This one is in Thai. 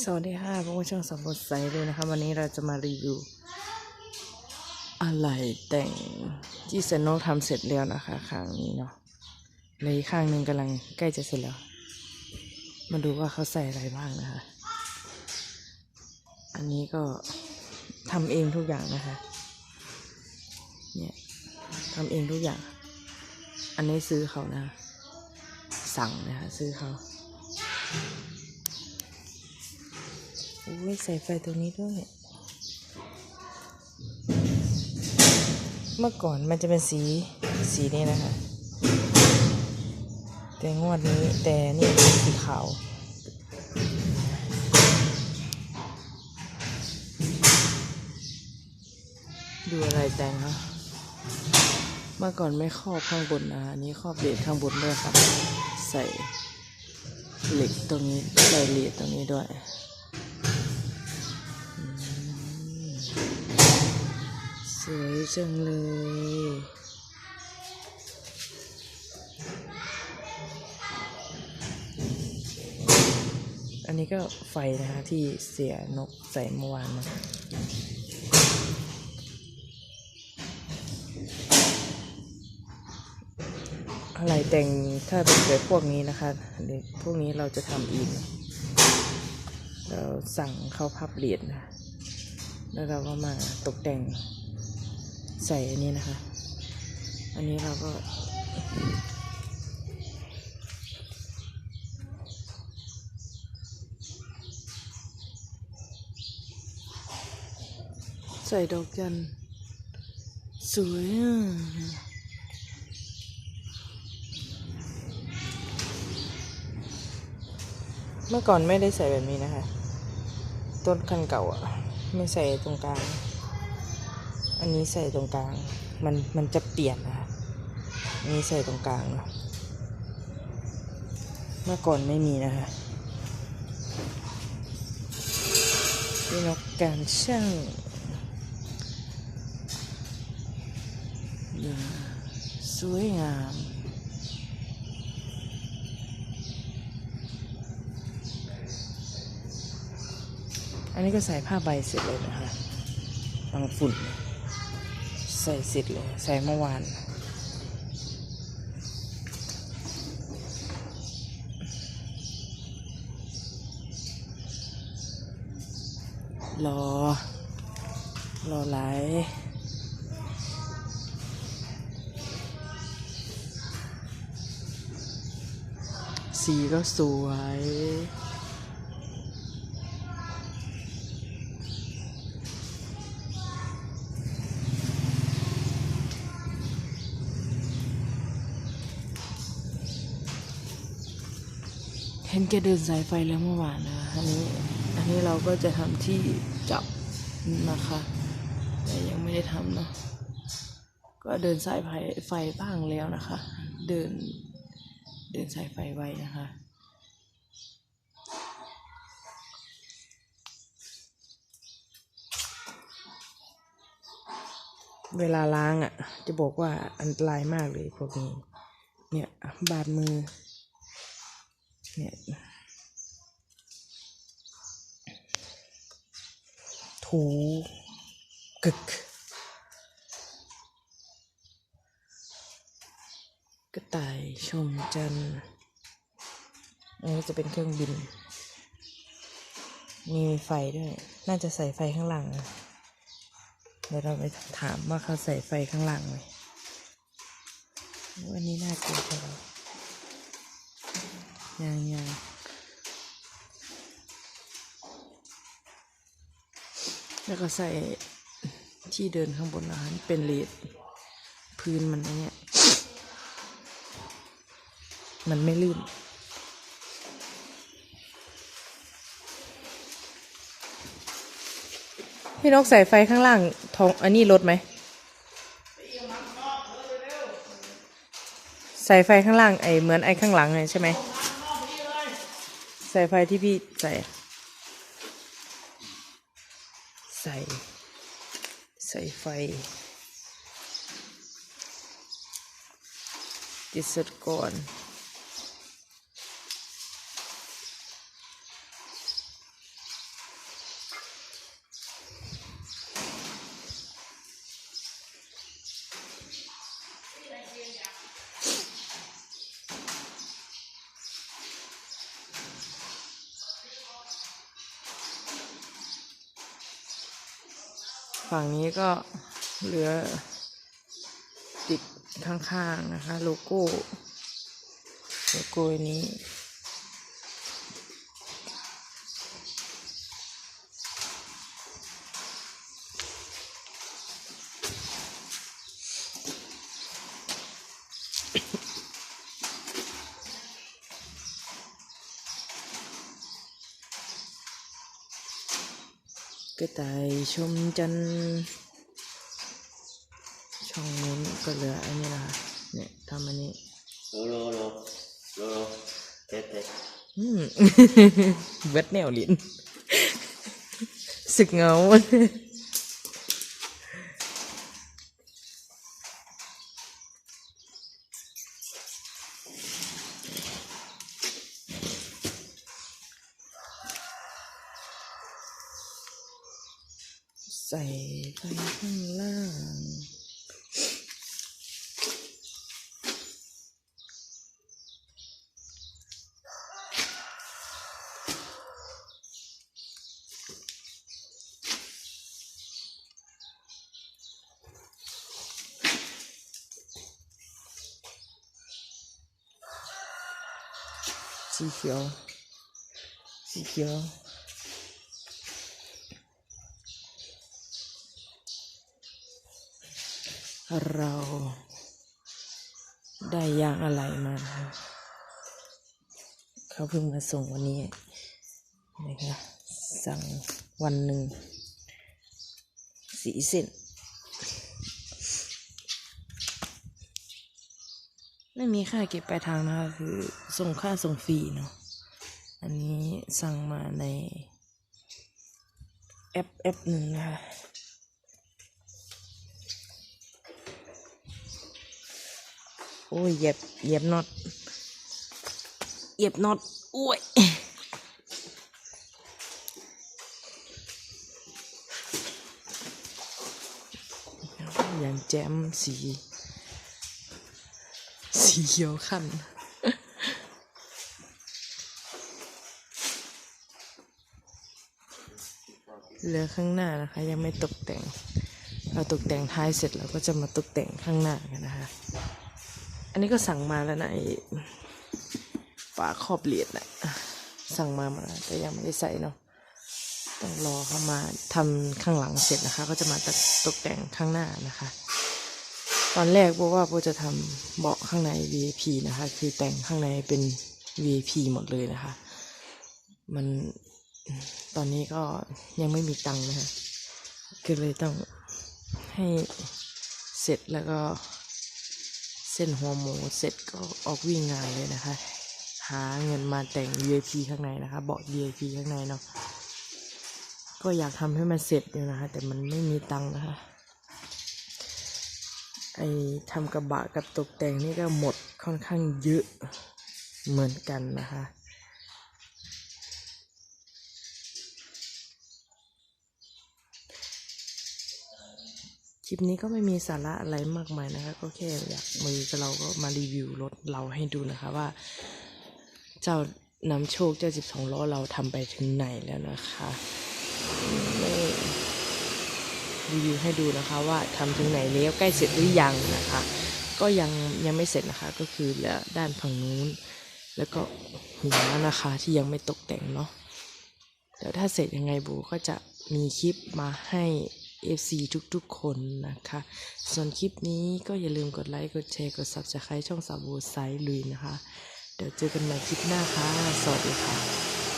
สวัสดีค่ะพวกช่างสมบูรณ์ใสด้วยนะคะ วันนี้เราจะมารีวิวอะไรแต่งที่เซนโนทำเสร็จแล้วนะคะข้างนี้เนาะเหลยข้างหนึ่งกำลังใกล้จะเสร็จแล้ว มาดูว่าเขาใส่อะไรบ้างนะคะ อันนี้ก็ทำเองทุกอย่างนะคะ เนี่ยทำเองทุกอย่าง อันนี้ซื้อเขานะ สั่งนะคะ ซื้อเขา อุ้ยใส่ไฟตัวนี้ด้วย เมื่อก่อนมันจะเป็นสีสีนี้นะคะ แต่งวดนี้แต่นี่เป็นสีขาวดูอะไรแต่งคะเมื่อก่อนไม่ครอบข้างบนนะอันนี้ครอบเหรียญข้างบนด้วยค่ะ ใส่เหล็กตรงนี้ใส่เหรียญตรงนี้ด้วย สวยจังเลย อันนี้ก็ไฟนะคะที่เสียนกใส่เมื่อวานนะอะไรแต่งถ้าเป็นแบบพวกนี้นะคะเดี๋ยวพวกนี้เราจะทำเองเราสั่งเข้าพับเหรียญนะ แล้วเราก็มาตกแต่ง ใส่อันนี้นะคะ อันนี้เราก็ ใส่ดอกจันสวยอะเมื่อก่อนไม่ได้ใส่แบบนี้นะคะ ต้นคันเก่าอะไม่ใส่ตรงกลาง อันนี้ใส่ตรงกลาง มันมันจะเปลี่ยนนะคะอันนี้ใส่ตรงกลางเนาะเมื่อก่อนไม่มีนะคะพี่นกการช่างอย่างสวยงามอันนี้ก็ใส่ผ้าใบเสร็จเลยนะคะบางฝุ่น ใส่เสร็จเลย ใส่เมื่อวาน รอ รอไหลายสีก็สวย นแกเดินสายไฟแล้วเมื่อวานนะอันนี้ อันนี้เราก็จะทำที่จับนะคะแต่ยังไม่ได้ทำเนาะก็เดินสายไฟไฟบ้างแล้วนะคะ เดิน เดินสายไฟไว้นะคะเวลาล้างอะ จะบอกว่าอันตรายมากเลยพวกนี้ เนี่ย บาดมือ เนี่ยถูกึกกระต่ายชมจันทร์อันนี้จะเป็นเครื่องบิน มีไฟด้วย น่าจะใส่ไฟข้างหลัง เดี๋ยวเราไปถามว่าเขาใส่ไฟข้างหลังไหมวันนี้น่ากลัวจัง ยังยังแล้วก็ใส่ที่เดินข้างบนนะคะเป็นเลดพื้นมันเนี่ยมันไม่ลื่นพี่นกใส่ไฟข้างล่างทองอันนี้ลดไหม ใส่ไฟข้างล่างไอเหมือนไอข้างหลังไงใช่ไหม ใส่ไฟที่พี่ใส่ ใส่ ใส่ไฟติดเสร็จก่อน ฝั่งนี้ก็เหลือติดข้างๆนะคะ โลโก้ โลโก้อัน กระต่ายชมจันช่องนู้นก็เหลืออันนี้ละคะเนี่ยทำอันนี้โลโลโลโลโลเตะเตะอืมเวดแนวลิ้นสึกเงา ใส่ไฟข้างล่างสีเขียวสีเขียว เราได้ยางอะไรมานะคะเขาเพิ่งมาส่งวันนี้นะคะสั่งวันหนึ่งสีเส้น ไม่มีค่าเก็บปลายทางนะคะคือส่งค่าส่งฟรีเนาะอันนี้สั่งมาในแอปแอปหนึ่งนะคะ โอ้ยเหย็บเหย็บน็อตเหย็บน็อตโอ้ยอย่างแจมสี สีเขียวขันเหลือข้างหน้านะคะ ยังไม่ตกแต่งเราตกแต่งท้ายเสร็จเราก็จะมาตกแต่งข้างหน้ากันนะคะ อันนี้ก็สั่งมาแล้วนะไอ้ฝาครอบเหรียญนะสั่งมามาแต่ยังไม่ได้ใส่เนาะต้องรอเขามาทำข้างหลังเสร็จนะคะ ก็จะมาตัดตกแต่งข้างหน้านะคะ ตอนแรกบอกว่าโบจะทำเบาะข้างใน VIP นะคะ คือแต่งข้างในเป็น VIP หมดเลยนะคะ มันตอนนี้ก็ยังไม่มีตังค์นะคะก็เลยต้องให้เสร็จแล้วก็ เส้นหัวหมูเสร็จก็ออกวิ่งงานเลยนะคะ หาเงินมาแต่ง VIP ข้างในนะคะ เบาะ VIP ข้างในเนาะก็อยากทำให้มันเสร็จอยู่นะคะ แต่มันไม่มีตังค์นะคะไอทำกระบะกับตกแต่งนี่ก็หมดค่อนข้างเยอะเหมือนกันนะคะ ลิปนี้ก็ไม่มีสาระอะไรมากมายนะคะ ก็แค่อยากมือเราก็มารีวิวรถเราให้ดูนะคะว่า เจ้านำโชคเจ้า12ล้อเราทำไปถึงไหนแล้วนะคะไม่รีวิวให้ดูนะคะว่าทำถึงไหนแล้วใกล้เสร็จหรือยังนะคะ ก็ยังยังไม่เสร็จนะคะ ก็คือเหลือด้านฝั่งนู้น แล้วก็หัวนะคะที่ยังไม่ตกแต่งเนาะเดี๋ยวถ้าเสร็จยังไงบูก็จะมีคลิปมาให้ FC ทุกๆคนนะคะ ส่วนคลิปนี้ก็อย่าลืมกดไลค์ กดแชร์ กด Subscribe ช่องสาวบูไซลุยนะคะ เดี๋ยวเจอกันใหม่คลิปหน้าค่ะ สวัสดีค่ะ